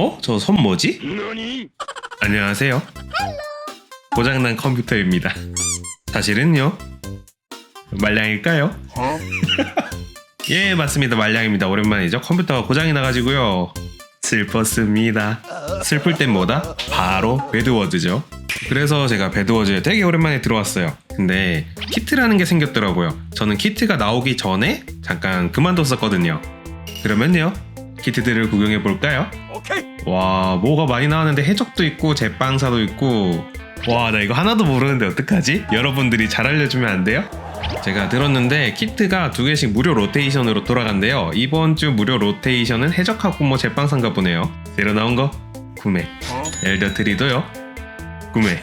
어? 저손 뭐지? 안녕하세요. 고장난 컴퓨터입니다. 사실은요. 말량일까요? 예, 맞습니다. 말량입니다. 오랜만이죠. 컴퓨터가 고장이 나가지고요. 슬펐습니다. 슬플 땐 뭐다? 바로 배드워즈죠. 그래서 제가 배드워즈에 되게 오랜만에 들어왔어요. 근데 키트라는 게 생겼더라고요. 저는 키트가 나오기 전에 잠깐 그만뒀었거든요. 그러면요. 키트들을 구경해 볼까요? 와, 뭐가 많이 나왔는데 해적도 있고 제빵사도 있고 와, 나 이거 하나도 모르는데 어떡하지? 여러분들이 잘 알려주면 안 돼요? 제가 들었는데 키트가 두 개씩 무료 로테이션으로 돌아간대요. 이번 주 무료 로테이션은 해적하고 뭐 제빵사인가 보네요. 새로 나온 거 구매. 엘더 트리도요. 구매.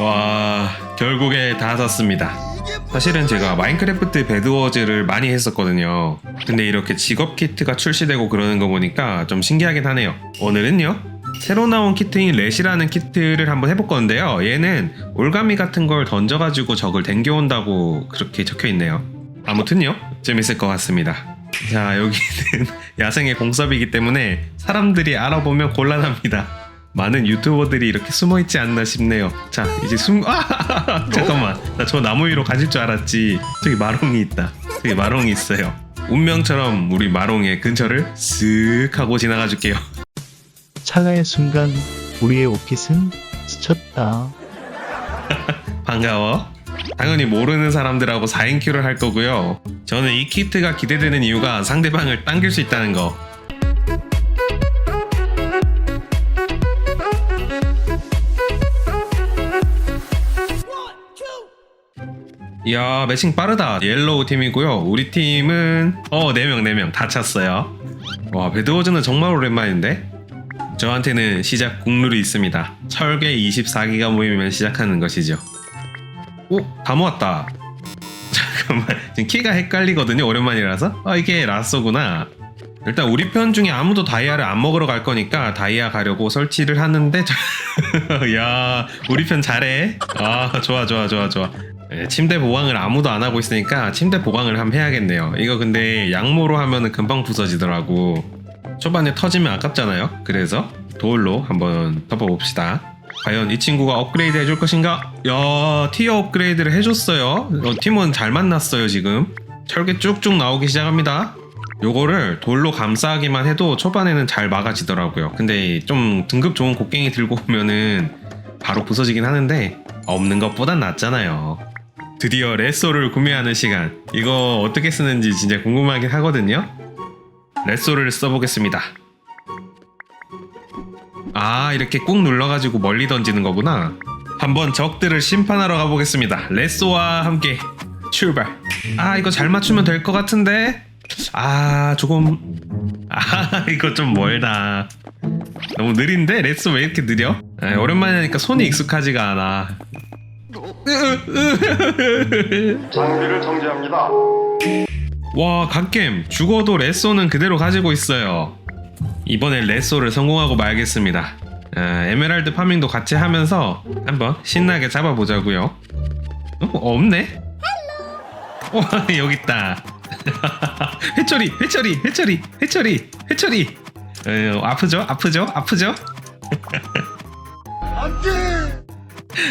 와, 결국에 다 샀습니다. 사실은 제가 마인크래프트 배드워즈를 많이 했었거든요. 근데 이렇게 직업 키트가 출시되고 그러는 거 보니까 좀 신기하긴 하네요. 오늘은요. 새로 나온 키트인 렛이라는 키트를 한번 해볼 건데요. 얘는 올가미 같은 걸 던져가지고 적을 댕겨온다고 그렇게 적혀 있네요. 아무튼요. 재밌을 것 같습니다. 자, 여기는 야생의 공섭이기 때문에 사람들이 알아보면 곤란합니다. 많은 유튜버들이 이렇게 숨어 있지 않나 싶네요. 자, 이제 숨, 아, 잠깐만. 나 저 나무 위로 가실 줄 알았지. 저기 마롱이 있다. 저기 마롱이 있어요. 운명처럼 우리 마롱의 근처를 쓱 하고 지나가 줄게요. 찰나의 순간 우리의 오핏은 스쳤다. 반가워. 당연히 모르는 사람들하고 4인 큐를 할 거고요. 저는 이 키트가 기대되는 이유가 상대방을 당길 수 있다는 거. 이야 매칭 빠르다 옐로우 팀이고요 우리 팀은 어 4명 4명 다 찼어요 와 배드워즈는 정말 오랜만인데 저한테는 시작 국룰이 있습니다 철괴 24기가 모이면 시작하는 것이죠 오, 다 모았다. 잠깐만, 지금 키가 헷갈리거든요. 오랜만이라서. 아, 이게 라쏘구나. 일단 우리 편 중에 아무도 다이아를 안 먹으러 갈 거니까 다이아 가려고 설치를 하는데 야 우리 편 잘해 아 좋아 좋아 좋아 좋아 예, 침대 보강을 아무도 안 하고 있으니까 침대 보강을 한번 해야겠네요. 이거 근데 양모로 하면은 금방 부서지더라고. 초반에 터지면 아깝잖아요. 그래서 돌로 한번 덮어봅시다. 과연 이 친구가 업그레이드 해줄 것인가? 야 티어 업그레이드를 해줬어요. 어, 팀원 잘 만났어요 지금. 철개 쭉쭉 나오기 시작합니다. 요거를 돌로 감싸기만 해도 초반에는 잘 막아지더라고요. 근데 좀 등급 좋은 곡괭이 들고 오면은 바로 부서지긴 하는데 없는 것보단 낫잖아요 드디어 레쏘를 구매하는 시간. 이거 어떻게 쓰는지 진짜 궁금하긴 하거든요. 레쏘를 써보겠습니다. 아 이렇게 꾹 눌러가지고 멀리 던지는 거구나. 한번 적들을 심판하러 가보겠습니다. 레쏘와 함께 출발. 아 이거 잘 맞추면 될 것 같은데? 아 조금. 아 이거 좀 멀다. 너무 느린데? 레쏘 왜 이렇게 느려? 아, 오랜만에 하니까 손이 익숙하지가 않아 장비를 정지합니다. 와 갓겜. 죽어도 레쏘는 그대로 가지고 있어요. 이번엔 레쏘를 성공하고 말겠습니다. 아, 에메랄드 파밍도 같이 하면서 한번 신나게 잡아보자고요. 어, 없네? 어, 여기 있다. 회초리 회초리 회초리 회초리 회초리. 어, 아프죠? 아프죠? 아프죠?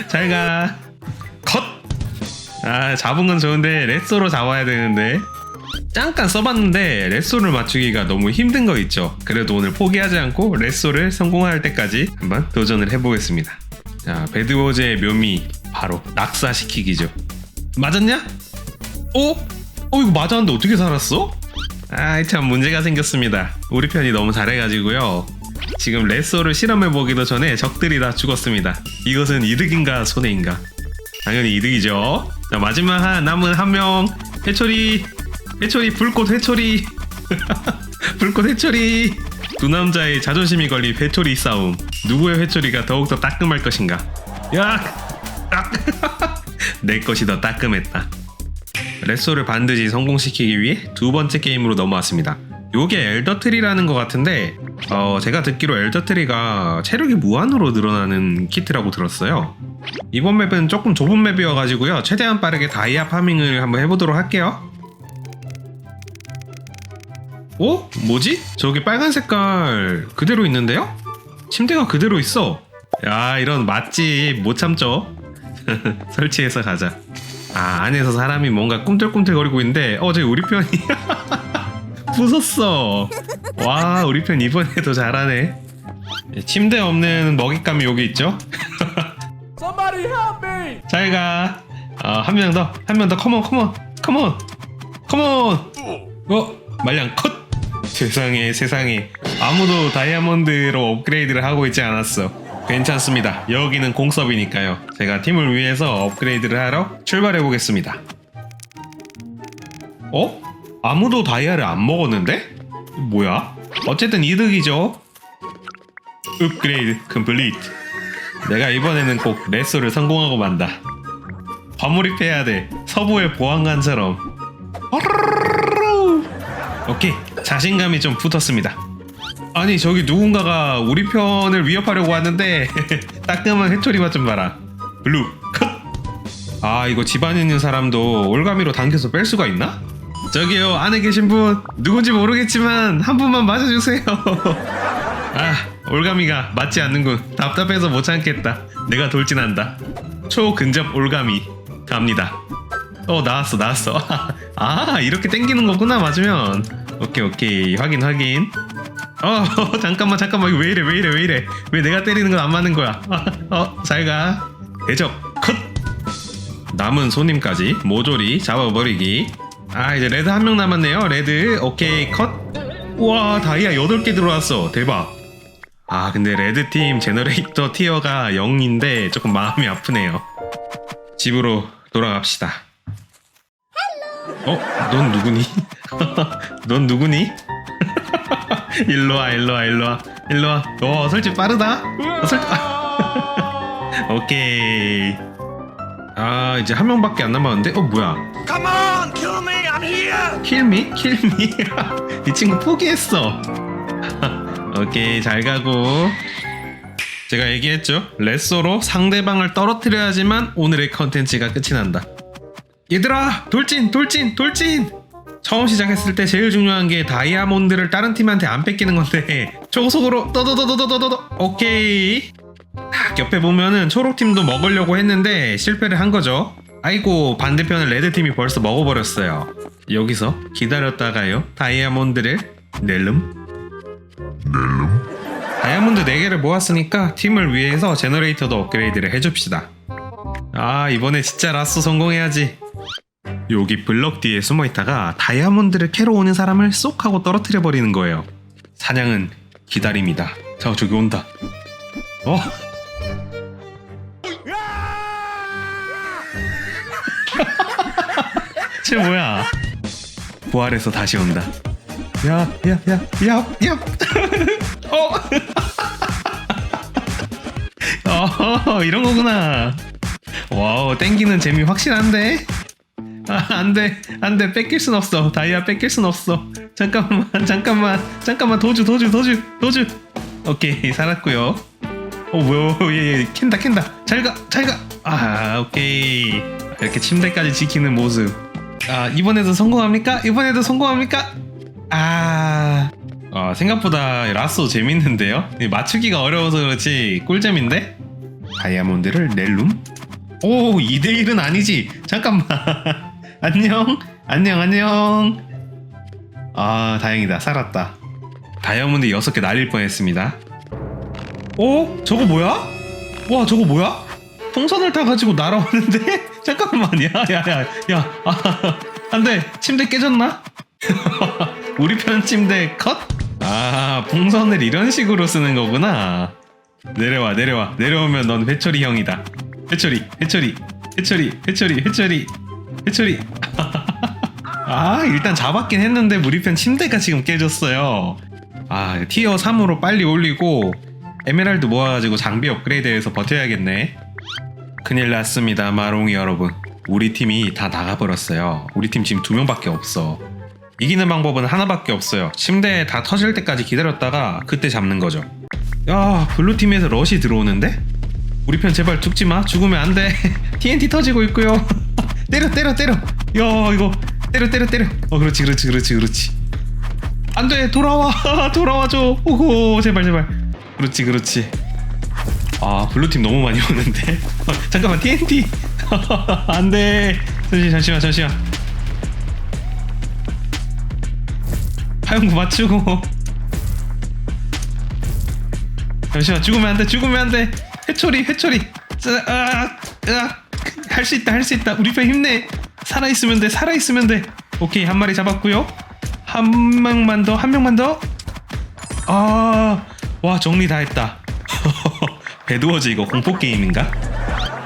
잘가. 컷! 아 잡은 건 좋은데 레쏘로 잡아야 되는데. 잠깐 써봤는데 레쏘를 맞추기가 너무 힘든 거 있죠. 그래도 오늘 포기하지 않고 레쏘를 성공할 때까지 한번 도전을 해보겠습니다. 자 배드워즈의 묘미 바로 낙사시키기죠. 맞았냐? 어? 어 이거 맞았는데 어떻게 살았어? 아이 참 문제가 생겼습니다. 우리 편이 너무 잘해가지고요. 지금 레쏘를 실험해보기도 전에 적들이 다 죽었습니다. 이것은 이득인가 손해인가 당연히 이득이죠. 자 마지막 한 남은 한 명. 해초리. 해초리 불꽃 해초리. 불꽃 해초리. 두 남자의 자존심이 걸린 회초리 싸움. 누구의 회초리가 더욱더 따끔할 것인가? 야! 아! 내 것이 더 따끔했다. 레쏘를 반드시 성공시키기 위해 두 번째 게임으로 넘어왔습니다. 요게 엘더트리라는 것 같은데 어, 제가 듣기로 엘더트리가 체력이 무한으로 늘어나는 키트라고 들었어요 이번 맵은 조금 좁은 맵이어가지고요 최대한 빠르게 다이아 파밍을 한번 해보도록 할게요 어? 뭐지? 저기 빨간 색깔 그대로 있는데요? 침대가 그대로 있어. 야, 이런 맛집 못 참죠? 설치해서 가자. 아, 안에서 사람이 뭔가 꿈틀꿈틀거리고 있는데, 어, 저기 우리 편이 부쉈어. 와, 우리 편 이번에도 잘하네. 예, 침대 없는 먹잇감이 여기 있죠? Somebody help me! 잘 가. 어, 한 명 더, 한 명 더, 컴온, 컴온, 컴온, 컴온. 어, 말량 컷. 세상에, 세상에. 아무도 다이아몬드로 업그레이드를 하고 있지 않았어. 괜찮습니다. 여기는 공섭이니까요. 제가 팀을 위해서 업그레이드를 하러 출발해 보겠습니다. 어? 아무도 다이아를 안 먹었는데? 뭐야? 어쨌든 이득이죠. 업그레이드 컴플리트. 내가 이번에는 꼭 레쏘를 성공하고 만다. 과몰입해야 돼. 서부의 보안관처럼. 오케이. 자신감이 좀 붙었습니다. 아니 저기 누군가가 우리 편을 위협하려고 하는데 따끔한 해초리만 좀 봐라. 블루 컷. 아 이거 집안에 있는 사람도 올가미로 당겨서 뺄 수가 있나? 저기요 안에 계신 분 누군지 모르겠지만 한 분만 맞아주세요. 아 올가미가 맞지 않는군. 답답해서 못 참겠다. 내가 돌진한다. 초근접 올가미 갑니다. 어 나왔어 나왔어. 아 이렇게 땡기는 거구나 맞으면. 오케이 오케이 확인 확인. 어 잠깐만 잠깐만 왜 이래 왜 이래 왜 이래 왜 내가 때리는 건 안 맞는 거야 어 잘가 대적 컷 남은 손님까지 모조리 잡아버리기 아 이제 레드 한 명 남았네요 레드 오케이 컷 우와 다이아 8개 들어왔어 대박 아 근데 레드팀 제너레이터 티어가 0인데 조금 마음이 아프네요 집으로 돌아갑시다 어? 넌 누구니? 넌 누구니? 일로와 일로와 일로와 일로와 어 설치 빠르다 어, 설... 오케이 아 이제 한 명밖에 안 남았는데 어 뭐야 Come on, kill me! I'm here! 킬미 킬미 이 친구 포기했어 오케이 잘 가고. 제가 얘기했죠? 레쏘로 상대방을 떨어뜨려야지만 오늘의 컨텐츠가 끝이 난다. 얘들아 돌진 돌진 돌진! 처음 시작했을 때 제일 중요한 게 다이아몬드를 다른 팀한테 안 뺏기는 건데 초속으로 떠더더더더더더 오케이. 딱 옆에 보면은 초록팀도 먹으려고 했는데 실패를 한 거죠. 아이고 반대편은 레드팀이 벌써 먹어버렸어요. 여기서 기다렸다가요 다이아몬드를 낼름 다이아몬드 4개를 모았으니까 팀을 위해서 제너레이터도 업그레이드를 해줍시다 아 이번에 진짜 라스 성공해야지 여기 블럭 뒤에 숨어 있다가 다이아몬드를 캐러 오는 사람을 쏙 하고 떨어뜨려 버리는 거예요. 사냥은 기다림이다. 자, 저기 온다. 어? 쟤 뭐야? 부활해서 다시 온다. 야, 야, 야, 야, 야. 어. 어, 이런 거구나. 와우, 땡기는 재미 확실한데? 아, 안 돼, 안 돼, 뺏길 순 없어. 다이아 뺏길 순 없어. 잠깐만, 잠깐만, 잠깐만, 도주, 도주, 도주, 도주. 오케이, 살았고요. 어, 뭐야, 얘, 얘, 캔다, 캔다. 잘 가, 잘 가. 아, 오케이. 이렇게 침대까지 지키는 모습. 아, 이번에도 성공합니까? 이번에도 성공합니까? 아, 아 생각보다 라쏘 재밌는데요? 이 맞추기가 어려워서 그렇지 꿀잼인데? 다이아몬드를 낼룸? 오 2대1은 아니지 잠깐만 안녕 안녕 안녕 아 다행이다 살았다 다이아몬드 6개 날릴 뻔했습니다 어? 저거 뭐야? 와 저거 뭐야? 풍선을 타가지고 날아오는데? 잠깐만 야야야야 아, 안돼 침대 깨졌나? 우리 편 침대 컷? 아 풍선을 이런 식으로 쓰는 거구나. 내려와 내려와. 내려오면 넌 회초리 형이다. 해처리 해처리 해처리 해처리 해처리 해처리. 아 일단 잡았긴 했는데 우리 편 침대가 지금 깨졌어요. 아 티어 3으로 빨리 올리고 에메랄드 모아가지고 장비 업그레이드해서 버텨야겠네. 큰일 났습니다 마롱이 여러분. 우리 팀이 다 나가버렸어요. 우리 팀 지금 두 명밖에 없어 이기는 방법은 하나밖에 없어요 침대 다 터질 때까지 기다렸다가 그때 잡는 거죠 야 블루팀에서 러시 들어오는데? 우리 편 제발 죽지 마. 죽으면 안 돼. TNT 터지고 있고요. 때려 때려 때려. 야 이거 때려 때려 때려. 어 그렇지 그렇지 그렇지 그렇지. 안 돼 돌아와 돌아와줘 오호 제발 제발 그렇지 그렇지 아 블루팀 너무 많이 오는데 어, 잠깐만 TNT 안 돼 잠시만 잠시만 잠시만 화용구 맞추고. 잠시만 죽으면 안돼 죽으면 안돼. 회초리 회초리. 아, 할수 있다 할 수 있다. 우리 편 힘내. 살아 있으면 돼 살아 있으면 돼. 오케이 한 마리 잡았고요. 한 명만 더 한 명만 더아와 정리 다 했다. 배드워즈 이거 공포 게임인가?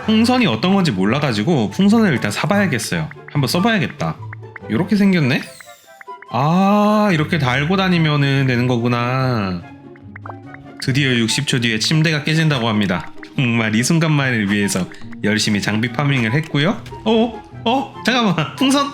풍선이 어떤 건지 몰라가지고 풍선을 일단 사봐야겠어요. 한번 써봐야겠다. 이렇게 생겼네 아 이렇게 달고 다니면은 되는 거구나 드디어 60초 뒤에 침대가 깨진다고 합니다. 정말 이 순간만을 위해서 열심히 장비 파밍을 했고요. 어? 어? 잠깐만. 풍선?